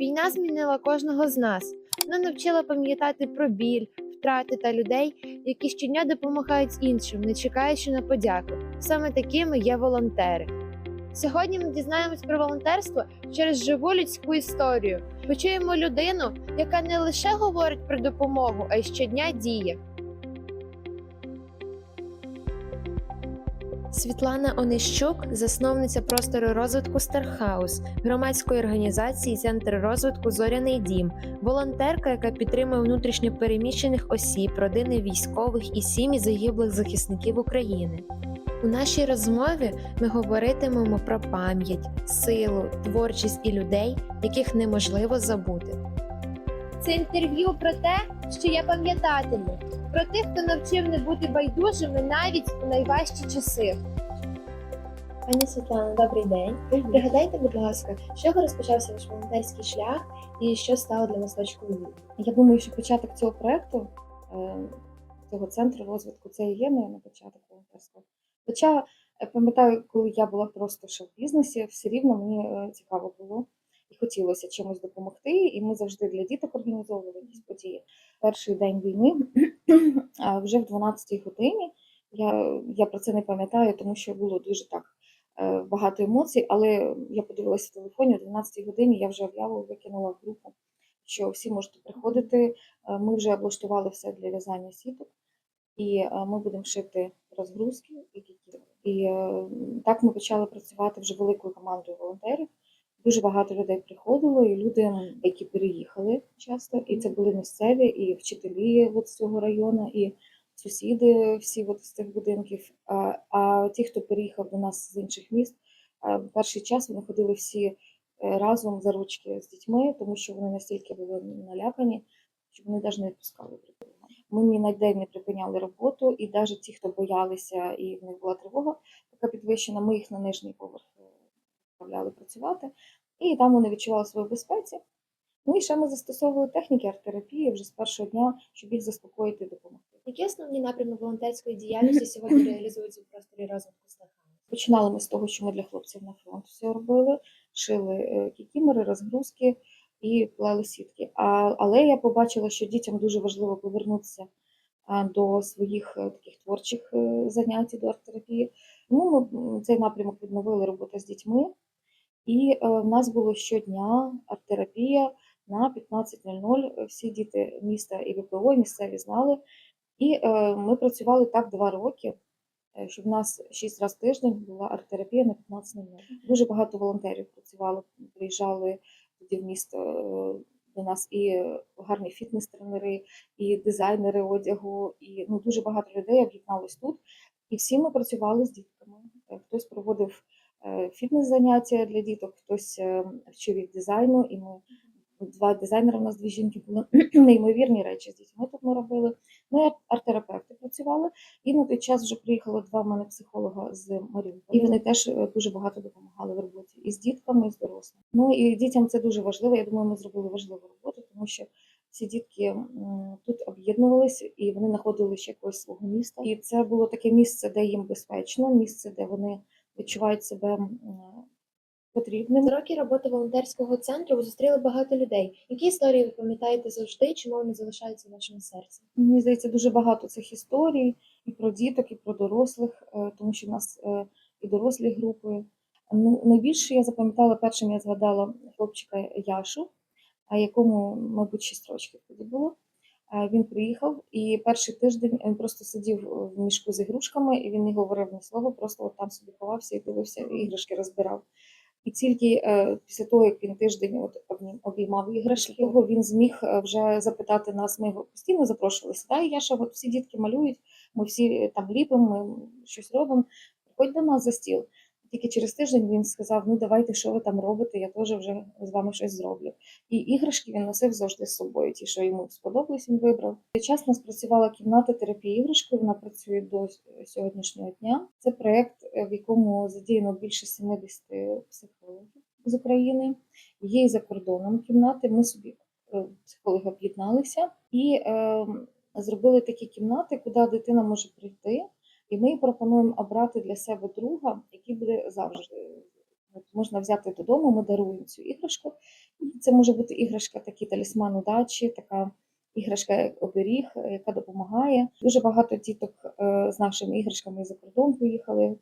Війна змінила кожного з нас. Вона навчила пам'ятати про біль, втрати та людей, які щодня допомагають іншим, не чекаючи на подяку. Саме такими є волонтери. Сьогодні ми дізнаємось про волонтерство через живу людську історію. Почуємо людину, яка не лише говорить про допомогу, а й щодня діє. Світлана Онищук, засновниця простору розвитку Стархаус, громадської організації Центр розвитку Зоряний дім, волонтерка, яка підтримує внутрішньо переміщених осіб, родини військових і сім'ї загиблих захисників України. У нашій розмові ми говоритимемо про пам'ять, силу, творчість і людей, яких неможливо забути. Це інтерв'ю про те, що я пам'ятатиму, про тих, хто навчив не бути байдужими навіть у найважчі часи. Пані Світлана, добрий день. Пригадайте, будь ласка, з чого розпочався ваш волонтерський шлях і що стало для вас точкою? Я думаю, що початок цього проекту, е, цього центру розвитку, це і є на початок волонтерства. Хоча е, пам'ятаю, коли я була просто ще в бізнесі, все рівно мені е, цікаво було і хотілося чимось допомогти. І ми завжди для діток організовували якісь події. Перший день війни вже в 12-й годині. Я, я про це не пам'ятаю, тому що було дуже так е, багато емоцій, але я подивилася в телефоні, о 12-й годині я вже об'яву викинула в групу, що всі можете приходити. Е, Ми вже облаштували все для в'язання сіток, і е, ми будемо шити розгрузки і кікіри. І так ми почали працювати вже великою командою волонтерів. Дуже багато людей приходило, і люди, які переїхали часто, і це були місцеві, і вчителі от з цього району, і сусіди всі от з цих будинків. А, а ті, хто переїхав до нас з інших міст, перший час вони ходили всі е, разом за ручки з дітьми, тому що вони настільки були налякані, що вони навіть не відпускали. Ми ні на день не припиняли роботу, і навіть ті, хто боялися, і в них була тривога, така підвищена, ми їх на нижній поверх відправляли працювати, і там вони відчували свою безпеці. Ну і ще ми застосовували техніки арт-терапії вже з першого дня, щоб їх заспокоїти і допомогти. Які основні напрями волонтерської діяльності сьогодні реалізуються в просторі розвитку Стахану? Починали ми з того, що ми для хлопців на фронт все робили, шили е, кікімори, розгрузки і плели сітки. А, але я побачила, що дітям дуже важливо повернутися до своїх е, таких творчих е, занять, до арт-терапії. Тому ми цей напрямок відновили робота з дітьми. І е, в нас було щодня арт-терапія на 15.00. Всі діти міста і ВПО і місцеві знали. І е, ми працювали так два роки, е, що в нас шість разів тиждень була арт-терапія на 15.00. Дуже багато волонтерів працювало, приїжджали тоді в місто до нас і гарні фітнес-тренери, і дизайнери одягу, і ну, дуже багато людей об'єдналось тут. І всі ми працювали з дітками. Хтось проводив фітнес-заняття для діток, хтось е, вчив їх дизайну, і ми два дизайнери, у нас дві жінки були неймовірні речі з дітьми тут ми робили. Ну арт-терапевти працювали. І на той час вже приїхало два в мене психолога з Маріуполя. І вони теж е, дуже багато допомагали в роботі і з дітками, і з дорослими. Ну і дітям це дуже важливо. Я думаю, ми зробили важливу роботу, тому що ці дітки тут об'єднувалися і вони знаходили ще якогось свого міста. І це було таке місце, де їм безпечно, місце, де вони відчувають себе м, потрібними. За роки роботи волонтерського центру ви зустріли багато людей. Які історії ви пам'ятаєте завжди, чому вони залишаються в вашому серці? Мені здається, дуже багато цих історій і про діток, і про дорослих, е, тому що в нас е, і дорослі групи. Ну, найбільше я запам'ятала першим, я згадала хлопчика Яшу, якому, мабуть, 6 років тоді було. Е, Він приїхав і перший тиждень він просто сидів в мішку з ігрушками, і він не говорив ні слова, просто от там собі ховався і дивився, іграшки розбирав. І тільки е, після того, як він тиждень от обіймав іграшки, того він зміг е, вже запитати нас. Ми його постійно запрошували сюди. Яша, от всі дітки малюють, ми всі е, там ліпимо, ми щось робимо. Приходь до нас за стіл. Тільки через тиждень він сказав: Ну давайте, що ви там робите, я теж вже з вами щось зроблю. І іграшки він носив завжди з собою. Ті, що йому сподобались, він вибрав. Час нас працювала кімната терапії іграшки. Вона працює до сьогоднішнього дня. Це проєкт, е, в якому задіяно більше 70 психологів з України. Є і за кордоном кімнати. Ми собі е, психологи об'єдналися і е, зробили такі кімнати, куди дитина може прийти. І ми пропонуємо обрати для себе друга, який буде завжди Тобто можна взяти додому, ми даруємо цю іграшку. І це може бути іграшка, такий талісман удачі, така іграшка як оберіг, е, яка допомагає. Дуже багато діток е, з нашими іграшками за кордон поїхали.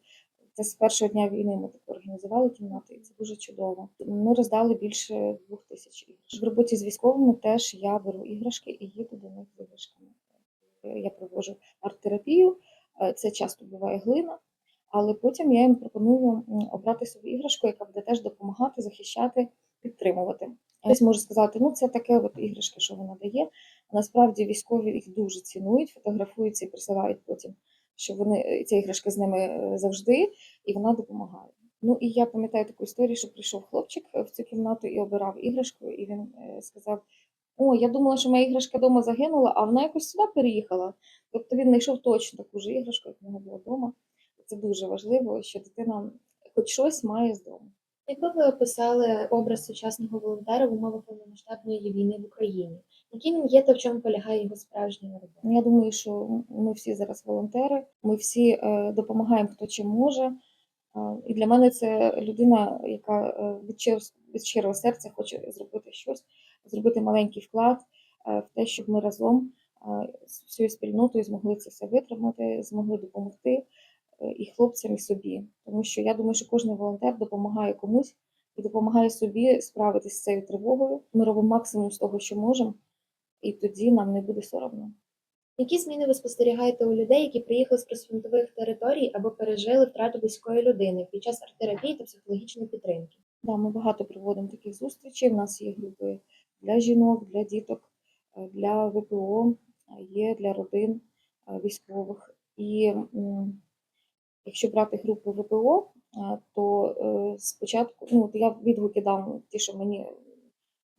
Це з першого дня війни ми таку організували кімнати, і це дуже чудово. Ми роздали більше двох тисяч іграшок. В роботі з військовими теж я беру іграшки і їду до них з іграшками. Я проводжу арт-терапію, це часто буває глина, але потім я їм пропоную обрати собі іграшку, яка буде теж допомагати, захищати, підтримувати. Хтось може сказати, ну це таке от іграшки, що вона дає. Насправді військові їх дуже цінують, фотографуються і присилають потім, що вони е, ця іграшка з ними е, завжди, і вона допомагає. Ну і я пам'ятаю таку історію, що прийшов хлопчик е, в цю кімнату і обирав іграшку, і він е, сказав: О, я думала, що моя іграшка вдома загинула, а вона якось сюди переїхала. Тобто він знайшов точно таку ж іграшку, як в нього була вдома. Це дуже важливо, що дитина хоч щось має з дому. Якби ви описали образ сучасного волонтера в умовах повномасштабної війни в Україні? Яким він є та в чому полягає його справжня робота? Я думаю, що ми всі зараз волонтери, ми всі е, допомагаємо хто чим може. Е, І для мене це людина, яка е, від щирого серця хоче зробити щось, зробити маленький вклад е, в те, щоб ми разом е, з всією спільнотою змогли це все витримати, змогли допомогти е, і хлопцям, і собі. Тому що я думаю, що кожен волонтер допомагає комусь і допомагає собі справитися з цією тривогою. Ми робимо максимум з того, що можемо, і тоді нам не буде соромно. Які зміни ви спостерігаєте у людей, які приїхали з прифронтових територій або пережили втрату близької людини під час арт-терапії та психологічної підтримки? Да, ми багато проводимо таких зустрічей. У нас є групи для жінок, для діток, е, для ВПО, е, є для родин е, військових. І якщо брати групи ВПО, то спочатку, ну, я відгуки дам ті, що мені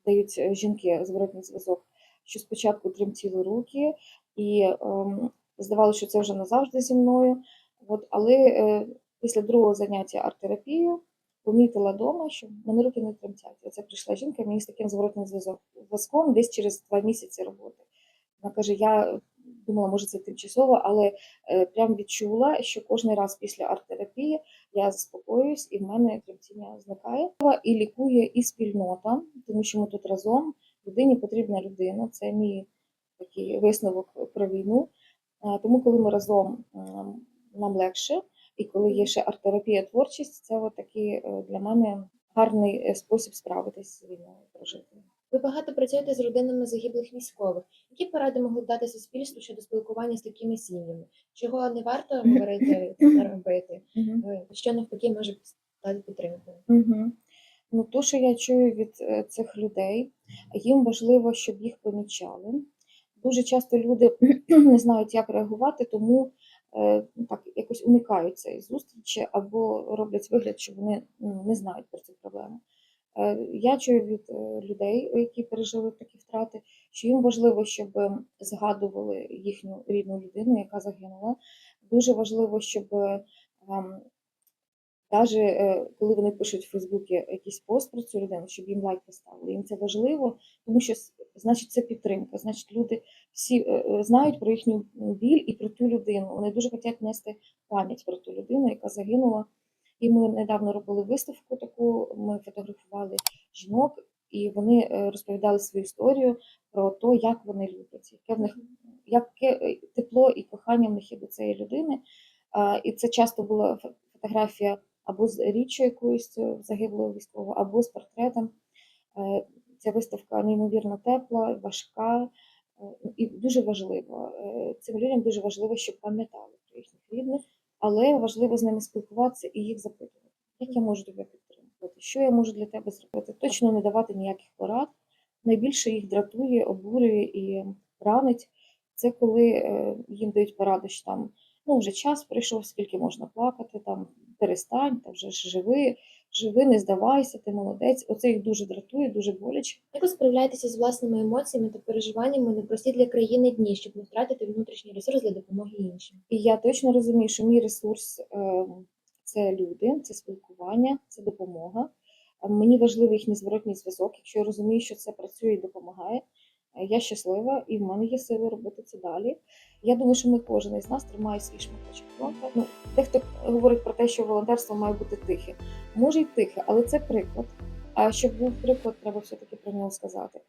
дають жінки зворотний зв'язок, що спочатку тремтіли руки, і ем, здавалося, що це вже назавжди зі мною. От, але після другого заняття арт-терапією помітила вдома, що мене руки не тремтять. Оце прийшла жінка мені з таким зворотним зв'язком десь через два місяці роботи. Вона каже: я думала, може це тимчасово, але е, прям відчула, що кожен раз після арт-терапії я заспокоююсь, і в мене тремтіння зникає. І лікує і спільнота, тому що ми тут разом. Людині потрібна людина. Це мій такий висновок про війну. Е, Тому, коли ми разом м, нам легше, і коли є ще арт-терапія, творчість, це от такий е, для мене гарний е, спосіб справитись з війною прожити. Ви багато працюєте з родинами загиблих військових. Які поради могли б дати суспільству щодо спілкування з такими сім'ями? Чого не варто говорити робити? Е, Що навпаки може стати підтримкою? Ну, то, що я чую від цих людей, їм важливо, щоб їх помічали. Дуже часто люди не знають, як реагувати, тому так якось уникають цієї зустрічі або роблять вигляд, що вони ну, не знають про ці проблему. Е, Я чую від е, людей, які пережили такі втрати, що їм важливо, щоб згадували їхню рідну людину, яка загинула. Дуже важливо, щоб Даже е, коли вони пишуть в Фейсбуці якийсь пост про цю людину, щоб їм лайк поставили. Їм це важливо, тому що значить це підтримка. Значить, люди всі е, е, знають про їхню біль і про ту людину. Вони дуже хочуть нести пам'ять про ту людину, яка загинула. І ми недавно робили виставку таку. Ми фотографували жінок, і вони розповідали свою історію про те, як вони люблять, яке в них яке тепло і кохання в них є до цієї людини. І це часто була фо- фотографія або з річчю якоюсь е, загиблого військового, або з портретом. Е, Ця виставка неймовірно тепла, важка е, і дуже важлива. Цим людям дуже важливо, щоб пам'ятали про їхніх рідних, але важливо з ними спілкуватися і їх запитувати, як я можу тебе підтримувати, що я можу для тебе зробити. Точно не давати ніяких порад. Найбільше їх дратує, обурює і ранить. Це коли їм дають поради, що там ну вже час прийшов, скільки можна плакати, там перестань, та вже ж живи, живи, не здавайся, ти молодець. Оце їх дуже дратує, дуже боляче. Як ви справляєтеся з власними емоціями та переживаннями непрості для країни дні, щоб не втратити внутрішній ресурс для допомоги іншим? І я точно розумію, що мій ресурс е, це люди, це спілкування, це допомога. Мені важливий їхній зворотній зв'язок. Якщо я розумію, що це працює і допомагає, Я щаслива, і в мене є сили робити це далі. Я думаю, що ми кожен із нас тримає свій шматочок фронту. Ну, дехто говорить про те, що волонтерство має бути тихе. Може й тихе, але це приклад. А щоб був приклад, треба все-таки про нього сказати.